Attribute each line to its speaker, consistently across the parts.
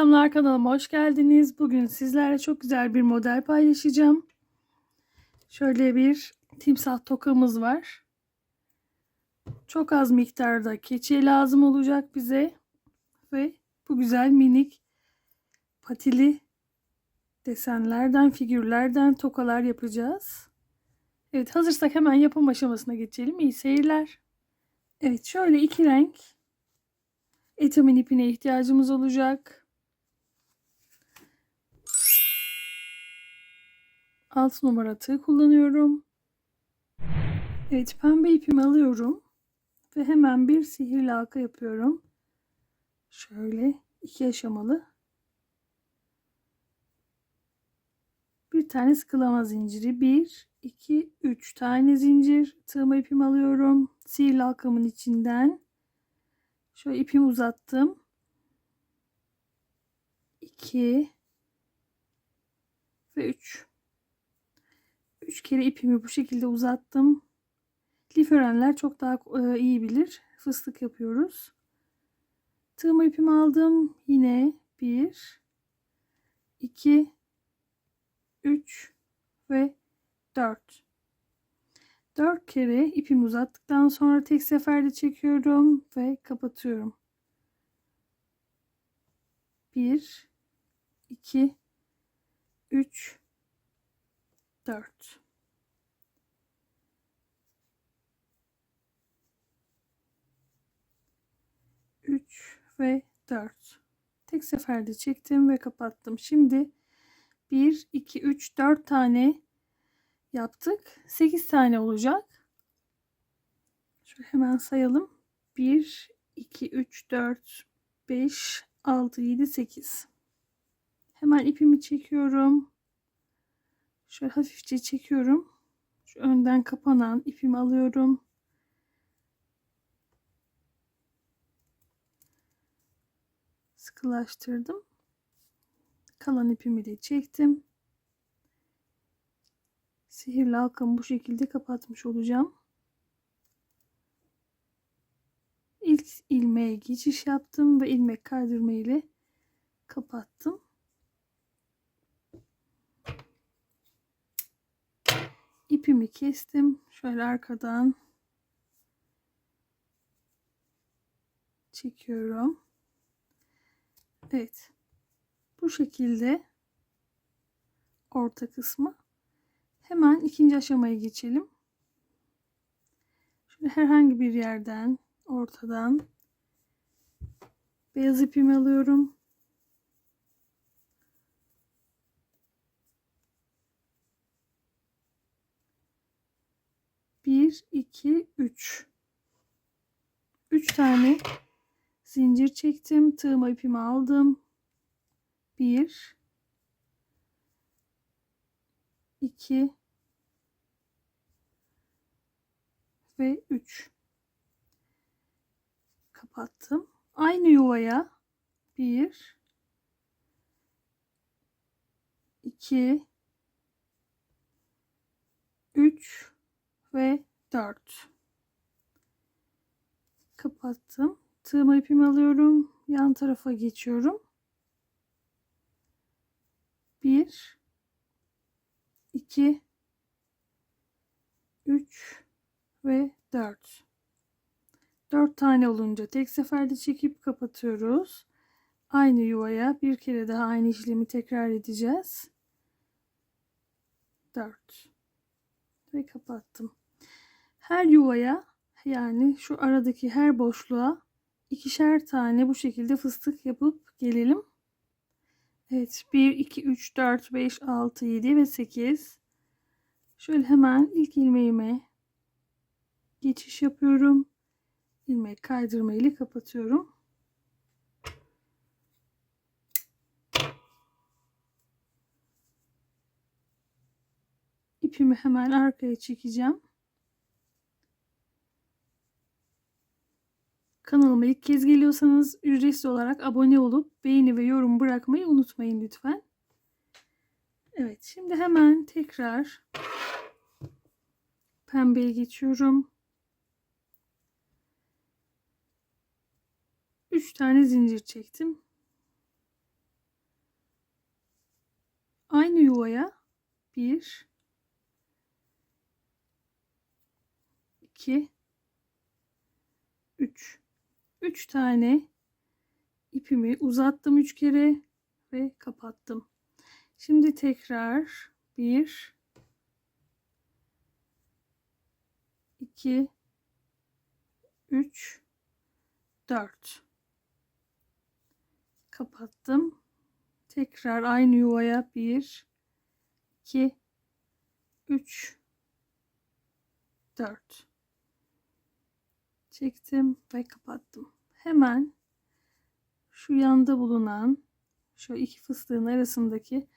Speaker 1: Selamlar kanalıma hoş geldiniz. Bugün sizlerle çok güzel bir model paylaşacağım. Şöyle bir timsah tokamız var. Çok az miktarda keçe lazım olacak bize. Ve bu güzel minik patili desenlerden, figürlerden tokalar yapacağız. Evet hazırsak hemen yapım aşamasına geçelim. İyi seyirler. Evet şöyle iki renk etamin ipine ihtiyacımız olacak. 6 numara tığ kullanıyorum. Evet pembe ipimi alıyorum. Ve hemen bir sihirli halka yapıyorum. Şöyle iki aşamalı. Bir tane sıkılama zinciri. 1, 2, 3 tane zincir. Tığma ipimi alıyorum. Sihirli halkamın içinden. Şöyle ipimi uzattım. 2 ve 3. 3 kere ipimi bu şekilde uzattım. Lif örenler çok daha e, iyi bilir. Fıstık yapıyoruz. Tığımı ipimi aldım. Yine 1 2 3 ve 4. 4 kere ipimi uzattıktan sonra tek seferde çekiyorum ve kapatıyorum. 1 2 3 4 3 ve 4 tek seferde çektim ve kapattım. Şimdi 1 2 3 4 tane yaptık. 8 tane olacak. Şöyle hemen sayalım. 1 2 3 4 5 6 7 8 hemen ipimi çekiyorum Şöyle hafifçe çekiyorum. Şu önden kapanan ipimi alıyorum. Sıkılaştırdım. Kalan ipimi de çektim. Sihirli halkamı bu şekilde kapatmış olacağım. İlk ilmeğe geçiş yaptım ve ilmek kaydırma ile kapattım. İpimi kestim. Şöyle arkadan çekiyorum. Evet. Bu şekilde orta kısmı. Hemen ikinci aşamaya geçelim. Şöyle herhangi bir yerden ortadan beyaz ipimi alıyorum. 1 2 3 3 tane zincir çektim. Tığıma ipimi aldım. 1 2 ve 3 kapattım. Aynı yuvaya 1 2 3 ve 4 kapattım. Tığıma ipimi alıyorum. Yan tarafa geçiyorum. 1 2 3 ve 4 4 tane olunca tek seferde çekip kapatıyoruz. Aynı yuvaya bir kere daha aynı işlemi tekrar edeceğiz. 4 ve kapattım her yuvaya yani şu aradaki her boşluğa ikişer tane bu şekilde fıstık yapıp gelelim. Evet 1, 2, 3, 4, 5, 6, 7 ve 8. Şöyle hemen ilk ilmeğime geçiş yapıyorum. İlmek kaydırma ile kapatıyorum. İpimi hemen arkaya çekeceğim. Kanalıma ilk kez geliyorsanız ücretsiz olarak abone olup beğeni ve yorum bırakmayı unutmayın lütfen. Evet şimdi hemen tekrar pembeye geçiyorum. 3 tane zincir çektim. yuvaya bir iki üç üç tane ipimi uzattım üç kere ve kapattım. Şimdi tekrar bir iki üç dört kapattım. Tekrar aynı yuvaya 1 2 3 4 çektim ve kapattım. Hemen şu yanda bulunan şu iki fıstığın arasındaki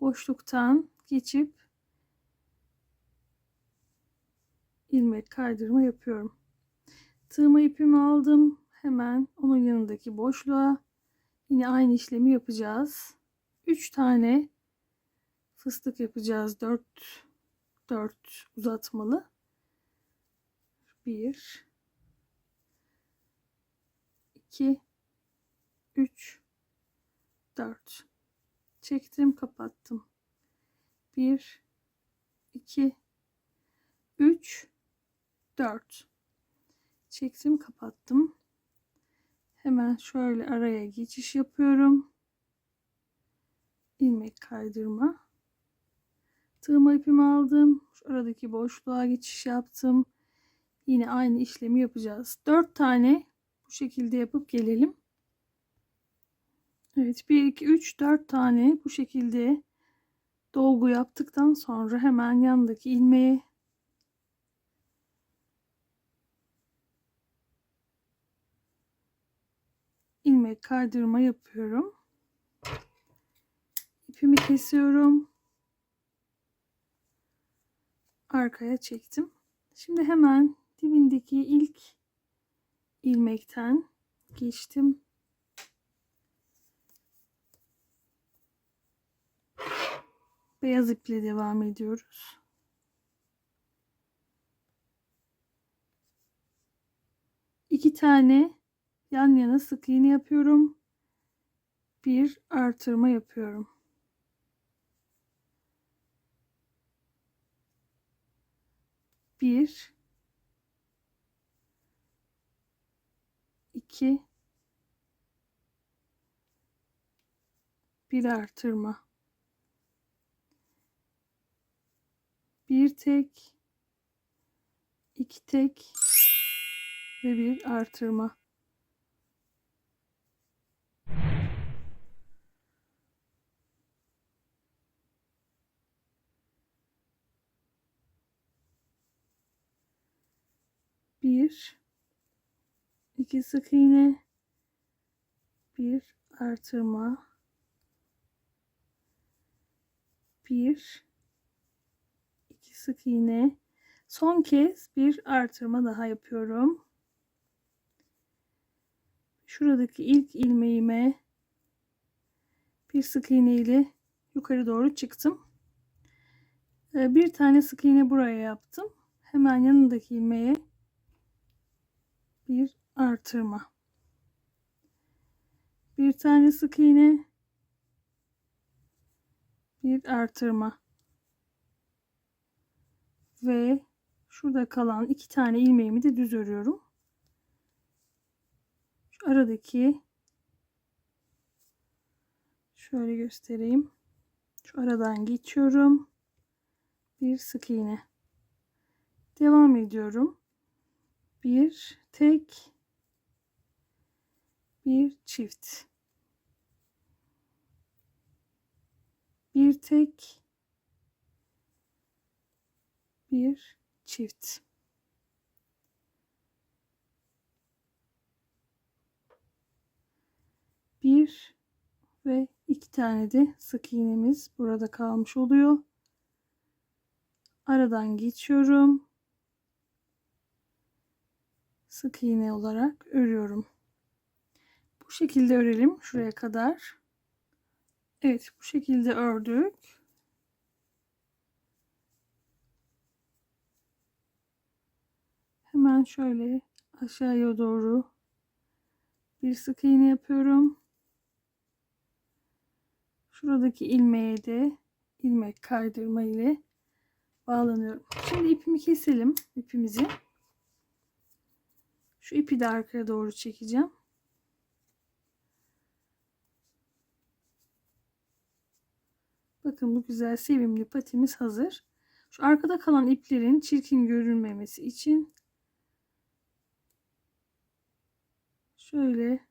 Speaker 1: boşluktan geçip ilmek kaydırma yapıyorum. Tığma ipimi aldım. Hemen onun yanındaki boşluğa yine aynı işlemi yapacağız. 3 tane fıstık yapacağız. 4 4 uzatmalı. 1 2 3 4 çektim kapattım. 1 2 3 4 çektim kapattım. Hemen şöyle araya geçiş yapıyorum. İlmek kaydırma. Tığma ipimi aldım. Şu aradaki boşluğa geçiş yaptım. Yine aynı işlemi yapacağız. 4 tane bu şekilde yapıp gelelim Evet 1 2 3 4 tane bu şekilde dolgu yaptıktan sonra hemen yanındaki ilmeğe ilmek kaydırma yapıyorum. İpimi kesiyorum. Arkaya çektim. Şimdi hemen dibindeki ilk ilmekten geçtim. Beyaz iple devam ediyoruz. İki tane yan yana sık iğne yapıyorum. Bir artırma yapıyorum. Bir, iki, bir artırma. Bir tek, iki tek ve bir artırma. Bir, iki sık iğne, bir artırma, bir, iki sık iğne, son kez bir artırma daha yapıyorum. Şuradaki ilk ilmeğime bir sık iğne ile yukarı doğru çıktım. Ee, bir tane sık iğne buraya yaptım. Hemen yanındaki ilmeğe bir artırma. Bir tane sık iğne, bir artırma. Ve şurada kalan iki tane ilmeğimi de düz örüyorum. Şu aradaki şöyle göstereyim. Şu aradan geçiyorum. Bir sık iğne. Devam ediyorum. Bir tek bir çift. Bir tek bir çift. Bir ve iki tane de sık iğnemiz burada kalmış oluyor. Aradan geçiyorum. Sık iğne olarak örüyorum. Bu şekilde örelim şuraya kadar. Evet bu şekilde ördük. Hemen şöyle aşağıya doğru bir sık iğne yapıyorum. Şuradaki ilmeğe de ilmek kaydırma ile bağlanıyorum. Şimdi ipimi keselim. ipimizi. Şu ipi de arkaya doğru çekeceğim. Bakın bu güzel sevimli patimiz hazır. Şu arkada kalan iplerin çirkin görünmemesi için şöyle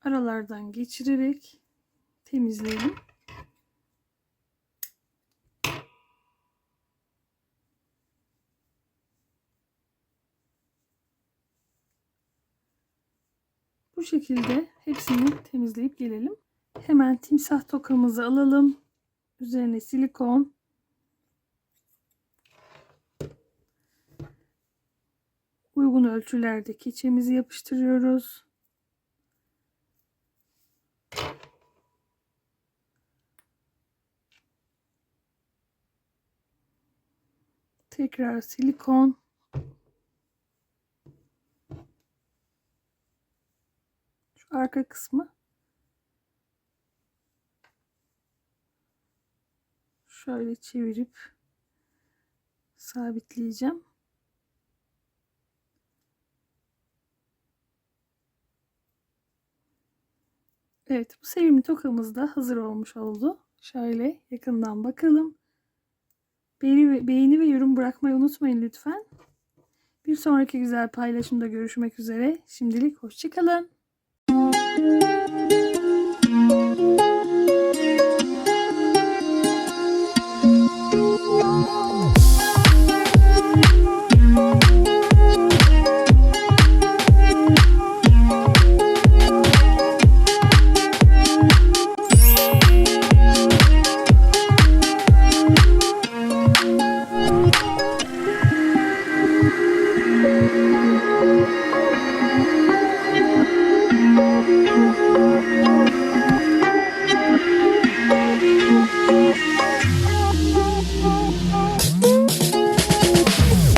Speaker 1: aralardan geçirerek temizleyelim. Bu şekilde hepsini temizleyip gelelim. Hemen timsah tokamızı alalım. Üzerine silikon. Uygun ölçülerde keçemizi yapıştırıyoruz. Tekrar silikon. Şu arka kısmı şöyle çevirip sabitleyeceğim. Evet bu sevimli tokamız da hazır olmuş oldu. Şöyle yakından bakalım. Beğeni ve, beğeni ve yorum bırakmayı unutmayın lütfen. Bir sonraki güzel paylaşımda görüşmek üzere. Şimdilik hoşçakalın.